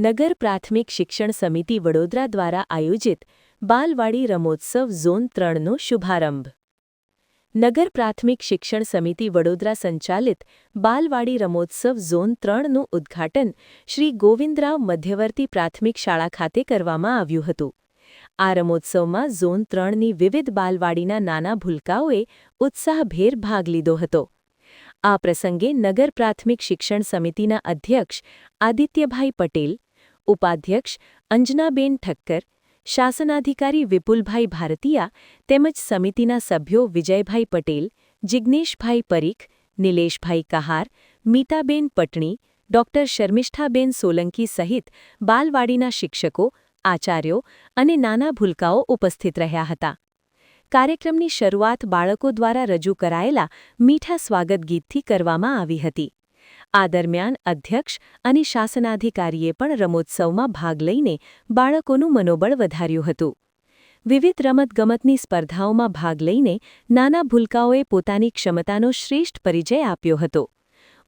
નગર પ્રાથમિક શિક્ષણ સમિતિ વડોદરા દ્વારા આયોજિત બાલવાડી રમોત્સવ ઝોન ત્રણનો શુભારંભ. નગર પ્રાથમિક શિક્ષણ સમિતિ વડોદરા સંચાલિત બાલવાડી રમોત્સવ ઝોન ત્રણનું ઉદ્ઘાટન શ્રી ગોવિંદરાવ મધ્યવર્તી પ્રાથમિક શાળા ખાતે કરવામાં આવ્યું હતું. આ રમોત્સવમાં ઝોન ત્રણની વિવિધ બાલવાડીના નાના ભૂલકાઓએ ઉત્સાહભેર ભાગ લીધો હતો. આ પ્રસંગે નગર પ્રાથમિક શિક્ષણ સમિતિના અધ્યક્ષ આદિત્યભાઈ પટેલ ઉપાધ્યક્ષ અંજનાબેન ઠક્કર, શાસનાધિકારી વિપુલભાઈ ભારતીયા તેમજ સમિતિના સભ્યો વિજયભાઈ પટેલ જિજ્ઞેશભાઈ પરીખ, નિલેશભાઈ કહાર, મીતાબેન પટણી, ડોક્ટર શર્મિષ્ઠાબેન સોલંકી સહિત બાલવાડીના શિક્ષકો, આચાર્યો અને નાના ભૂલકાઓ ઉપસ્થિત રહ્યા હતા. કાર્યક્રમની શરૂઆત બાળકો દ્વારા રજૂ કરાયેલા મીઠા સ્વાગત ગીતથી કરવામાં આવી હતી. આ દરમિયાન અધ્યક્ષ અને શાસનાધિકારીએ પણ રમોત્સવમાં ભાગ લઈને બાળકોનું મનોબળ વધાર્યું હતું. વિવિધ રમતગમતની સ્પર્ધાઓમાં ભાગ લઈને નાના ભૂલકાઓએ પોતાની ક્ષમતાનો શ્રેષ્ઠ પરિચય આપ્યો હતો.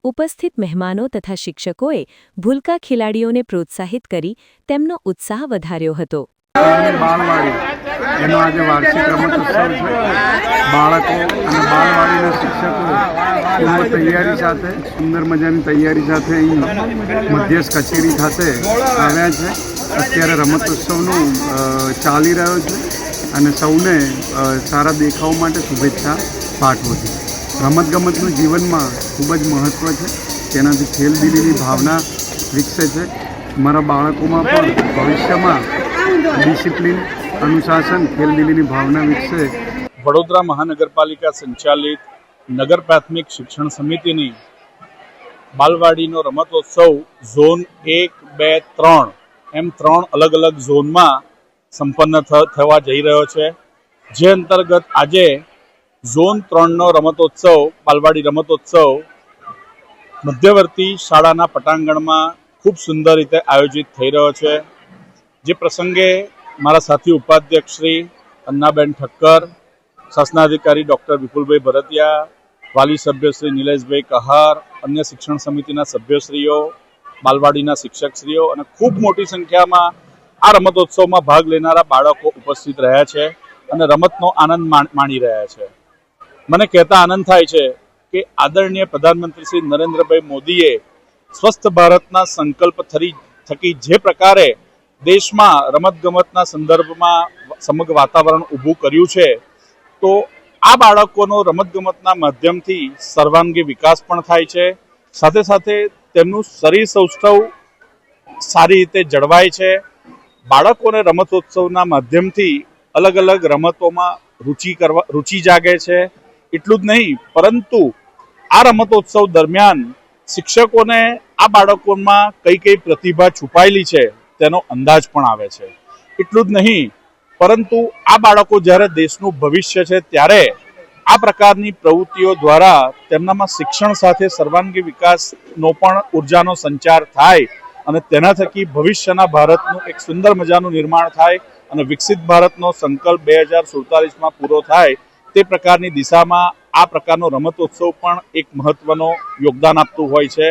ઉપસ્થિત મહેમાનો તથા શિક્ષકોએ ભૂલકા ખેલાડીઓને પ્રોત્સાહિત કરી તેમનો ઉત્સાહ વધાર્યો હતો. એનો આજે વાર્ષિક રમતોત્સવ છે. બાળકો અને બાળવાડીના શિક્ષકો એમની તૈયારી સાથે, સુંદર મજાની તૈયારી સાથે અહીં મધ્યસ્થ કચેરી ખાતે આવ્યા છે. અત્યારે રમતોત્સવનું ચાલી રહ્યો છે અને સૌને સારા દેખાવ માટે શુભેચ્છા પાઠવું છું. રમતગમતનું જીવનમાં ખૂબ જ મહત્ત્વ છે. તેનાથી ખેલદિલીની ભાવના વિકસે છે. મારા બાળકોમાં પણ ભવિષ્યમાં ડિસિપ્લિન અનુશાસન, ખેલ ખેલદિલીની ભાવના વિકસે. વડોદરા મહાનગરપાલિકા સંચાલિત નગર પ્રાથમિક શિક્ષણ સમિતિની બાલવાડીનો રમતોત્સવ ઝોન એક, બે, ત્રણ. એમ ત્રણ અલગ અલગ ઝોનમાં સંપન્ન થવા જઈ રહ્યો છે. જે અંતર્ગત આજે ઝોન ત્રણનો રમતોત્સવ, બાલવાડી રમતોત્સવ મધ્યવર્તી શાળાના પટાંગણમાં ખૂબ સુંદર રીતે આયોજિત થઈ રહ્યો છે. જે પ્રસંગે મારા સાથી ઉપાધ્યક્ષ શ્રી અન્નાબેન ઠક્કર, શાસનાધિકારી ડૉક્ટર વિપુલભાઈ ભરતિયા, વાલી સભ્ય શ્રી નિલેશભાઈ કહાર, અન્ય શિક્ષણ સમિતિના સભ્યશ્રીઓ, બાલવાડીના શિક્ષકશ્રીઓ અને ખૂબ મોટી સંખ્યામાં આ રમતોત્સવમાં ભાગ લેનારા બાળકો ઉપસ્થિત રહ્યા છે અને રમતનો આનંદ માણ- રહ્યા છે. મને કહેતા આનંદ થાય છે કે આદરણીય પ્રધાનમંત્રી શ્રી નરેન્દ્રભાઈ મોદીએ સ્વસ્થ ભારતના સંકલ્પ થરી, થકી જે પ્રકારે દેશમાં રમતગમતના સંદર્ભમાં સમગ્ર વાતાવરણ ઊભું કર્યું છે, તો આ બાળકોનો રમતગમતના માધ્યમથી સર્વાંગી વિકાસ પણ થાય છે. સાથે સાથે તેમનું શરીર સૌષ્ઠવ સારી રીતે જળવાય છે. બાળકોને રમતોત્સવના માધ્યમથી અલગ અલગ રમતોમાં રુચિ કરવા, રુચિ જાગે છે. એટલું જ નહીં, પરંતુ આ રમતોત્સવ દરમિયાન શિક્ષકોને આ બાળકોમાં કઈ કઈ પ્રતિભા છુપાયેલી છે તેનો અંદાજ પણ આવે છે. એટલું જ નહીં, પરંતુ આ બાળકો જ્યારે દેશનું ભવિષ્ય છે ત્યારે આ પ્રકારની પ્રવૃત્તિઓ દ્વારા તેમનામાં શિક્ષણ સાથે સર્વાંગી વિકાસનો પણ ઉર્જાનો સંચાર થાય અને તેના થકી ભવિષ્યના ભારતનું એક સુંદર મજાનું નિર્માણ થાય અને વિકસિત ભારતનો સંકલ્પ બે હજાર સુડતાલીસમાં પૂરો થાય તે પ્રકારની દિશામાં આ પ્રકારનો રમતોત્સવ પણ એક મહત્વનો યોગદાન આપતું હોય છે.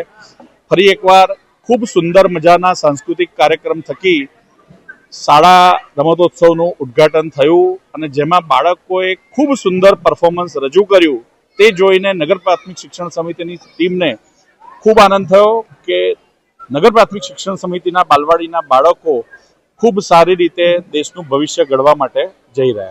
ફરી એકવાર ખૂબ સુંદર મજાના સાંસ્કૃતિક કાર્યક્રમ થકી શાળા રમતોત્સવનું ઉદ્ઘાટન થયું અને જેમાં બાળકોએ ખૂબ સુંદર પરફોર્મન્સ રજૂ કર્યું. તે જોઈને નગર પ્રાથમિક શિક્ષણ સમિતિની ટીમને ખૂબ આનંદ થયો કે નગર પ્રાથમિક શિક્ષણ સમિતિના બાલવાડીના બાળકો ખૂબ સારી રીતે દેશનું ભવિષ્ય ઘડવા માટે જઈ રહ્યા છે.